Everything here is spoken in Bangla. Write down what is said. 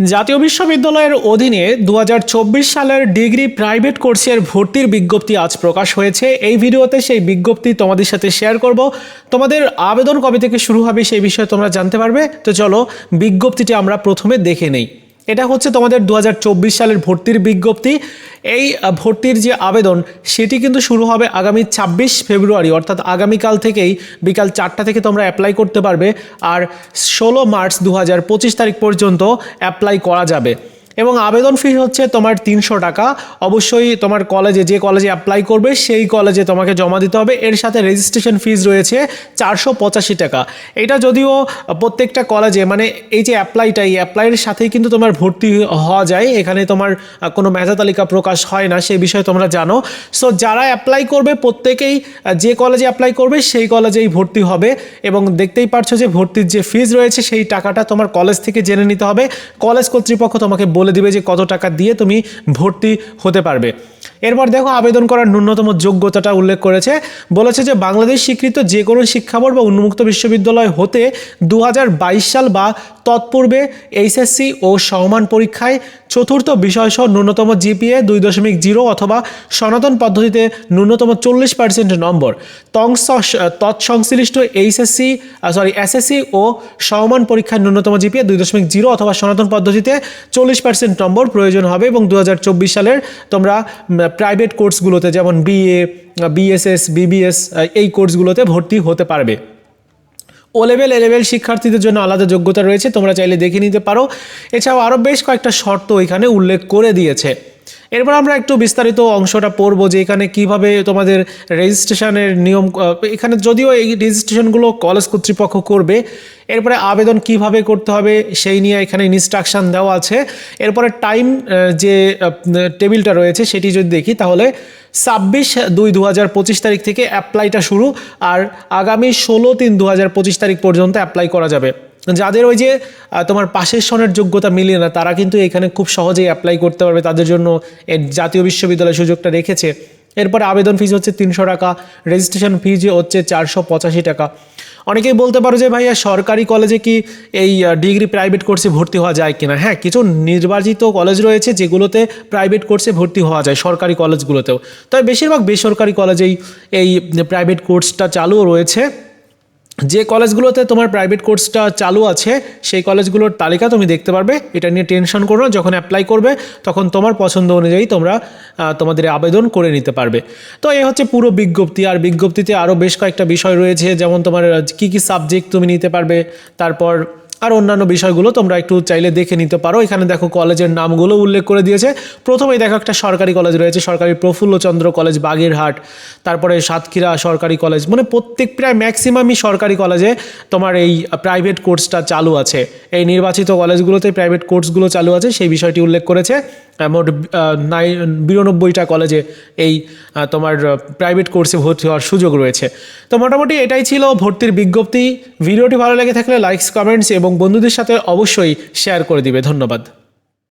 জাতীয় বিশ্ববিদ্যালয়ের অধীনে দু হাজার চব্বিশ সালের ডিগ্রি প্রাইভেট কোর্সের ভর্তির বিজ্ঞপ্তি আজ প্রকাশ হয়েছে। এই ভিডিওতে সেই বিজ্ঞপ্তি তোমাদের সাথে শেয়ার করব। তোমাদের আবেদন কবে থেকে শুরু হবে সেই বিষয়ে তোমরা জানতে পারবে। তো চলো বিজ্ঞপ্তিটি আমরা প্রথমে দেখে নেই। এটা হচ্ছে তোমাদের দু হাজার চব্বিশ সালের ভর্তির বিজ্ঞপ্তি। এই ভর্তির যে আবেদন, সেটি কিন্তু শুরু হবে আগামী ছাব্বিশ ফেব্রুয়ারি, অর্থাৎ আগামীকাল থেকেই বিকাল চারটা থেকে তোমরা অ্যাপ্লাই করতে পারবে। আর ষোলো মার্চ দু হাজার পঁচিশ তারিখ পর্যন্ত অ্যাপ্লাই করা যাবে। এবং আবেদন ফি হচ্ছে তোমার তিনশো টাকা। অবশ্যই তোমার কলেজে যে কলেজে অ্যাপ্লাই করবে, সেই কলেজে তোমাকে জমা দিতে হবে। এর সাথে রেজিস্ট্রেশন ফিজ রয়েছে চারশো পঁচাশি টাকা। এটা যদিও প্রত্যেকটা কলেজে মানে এই যে অ্যাপ্লাইটা এই অ্যাপ্লাইয়ের সাথেই কিন্তু তোমার ভর্তি হওয়া যায়। এখানে তোমার কোনো মেধা তালিকা প্রকাশ হয় না সেই বিষয়ে তোমরা জানো। সো যারা অ্যাপ্লাই করবে, প্রত্যেকেই যে কলেজে অ্যাপ্লাই করবে, সেই কলেজেই ভর্তি হবে। এবং দেখতেই পারছ যে ভর্তির যে ফিজ রয়েছে, সেই টাকাটা তোমার কলেজ থেকে জেনে নিতে হবে। কলেজ কর্তৃপক্ষ তোমাকে বলে দিবে যে কত টাকা দিয়ে তুমি ভর্তি হতে পারবে। এরপর দেখো আবেদন করার ন্যূনতম যোগ্যতাটা উল্লেখ করেছে। বলেছে যে বাংলাদেশ স্বীকৃত যে কোনো শিক্ষাবোর্ড বা উন্মুক্ত বিশ্ববিদ্যালয় হতে দু হাজার বাইশ সাল বা তৎপূর্বে এইচএসসি ও সমান পরীক্ষায় চতুর্থ বিষয়সহ ন্যূনতম জিপিএ দুই দশমিক জিরো অথবা সনাতন পদ্ধতিতে ন্যূনতম চল্লিশ পার্সেন্ট নম্বর। তৎসংশ্লিষ্ট এইচএসসি সরি এসএসসি ও সমান পরীক্ষায় ন্যূনতম জিপিএ দুই দশমিক জিরো অথবা সনাতন পদ্ধতিতে চল্লিশ পার্সেন্ট নম্বর প্রয়োজন হবে এবং দু হাজার চব্বিশ সালের তোমরা প্রাইভেট কোর্সগুলোতে যেমন বিএ বিএসএস বিবিএস এই কোর্সগুলোতে ভর্তি হতে পারবে। ও লেভেল এ লেভেল শিক্ষার্থীদের জন্য আলাদা যোগ্যতা রয়েছে, তোমরা চাইলে দেখে নিতে পারো। এছাড়াও আরও বেশ কয়েকটা শর্ত এখানে উল্লেখ করে দিয়েছে। এরপর আমরা একটু বিস্তারিত অংশটা পড়ব যে এখানে কীভাবে তোমাদের রেজিস্ট্রেশনের নিয়ম এখানে যদিও এই রেজিস্ট্রেশনগুলো কলেজ কর্তৃপক্ষ করবে, এরপরে আবেদন কীভাবে করতে হবে সেই নিয়ে এখানে ইনস্ট্রাকশন দেওয়া আছে। এরপরে টাইম যে টেবিলটা রয়েছে সেটি যদি দেখি তাহলে ছাব্বিশ দুই দু হাজার পঁচিশ তারিখ থেকে অ্যাপ্লাইটা শুরু, আর আগামী ষোলো তিন দু হাজার পঁচিশ তারিখ পর্যন্ত অ্যাপ্লাই করা যাবে। যাদের ওই যে তোমার পাশের সনের যোগ্যতা মিলিয়ে না, তারা কিন্তু এখানে খুব সহজেই অ্যাপ্লাই করতে পারবে, তাদের জন্য জাতীয় বিশ্ববিদ্যালয় সুযোগটা রেখেছে। এরপরে আবেদন ফিজ হচ্ছে তিনশো টাকা রেজিস্ট্রেশন ফিজ হচ্ছে চারশো পঁচাশি টাকা। অনেকেই বলতে পারো যে, ভাইয়া, সরকারি কলেজে কি এই ডিগ্রি প্রাইভেট কোর্সে ভর্তি হওয়া যায় কিনা? হ্যাঁ কিছু নির্বাচিত কলেজ রয়েছে যেগুলোতে প্রাইভেট কোর্সে ভর্তি হওয়া যায়, সরকারি কলেজগুলোতেও তবে বেশিরভাগ বেসরকারি কলেজেই এই প্রাইভেট কোর্সটা চালুও রয়েছে। যে কলেজগুলোতে তোমার প্রাইভেট কোর্সটা চালু আছে, সেই কলেজগুলোর তালিকা তুমি দেখতে পারবে। এটা নিয়ে টেনশন করো যখন অ্যাপ্লাই করবে, তখন তোমার পছন্দ অনুযায়ী তোমরা তোমাদের আবেদন করে নিতে পারবে। তো এই হচ্ছে পুরো বিজ্ঞপ্তি, আর বিজ্ঞপ্তিতে আরও বেশ কয়েকটা বিষয় রয়েছে, যেমন তোমার কি কি সাবজেক্ট তুমি নিতে পারবে, তারপর আর অন্যান্য বিষয়গুলো তোমরা একটু চাইলে দেখে নিতে পারো। এখানে দেখো কলেজের নামগুলো উল্লেখ করে দিয়েছে। প্রথমেই দেখো একটা সরকারি কলেজ রয়েছে, সরকারি প্রফুল্লচন্দ্র কলেজ বাগেরহাট, তারপরে সাতক্ষীরা সরকারি কলেজ। মানে প্রত্যেক প্রায় ম্যাক্সিমামই সরকারি কলেজে তোমার এই প্রাইভেট কোর্সটা চালু আছে। এই নির্বাচিত কলেজগুলোতে প্রাইভেট কোর্সগুলো চালু আছে, সেই বিষয়টি উল্লেখ করেছে। মোট নাই, বিরানব্বইটা কলেজে এই তোমার প্রাইভেট কোর্সে ভর্তি হওয়ার সুযোগ রয়েছে। তো মোটামুটি এটাই ছিল ভর্তির বিজ্ঞপ্তি। ভিডিওটি ভালো লেগে থাকলে লাইকস কমেন্টস এবং বন্ধুদের সাথে অবশ্যই শেয়ার করে দিবে। ধন্যবাদ।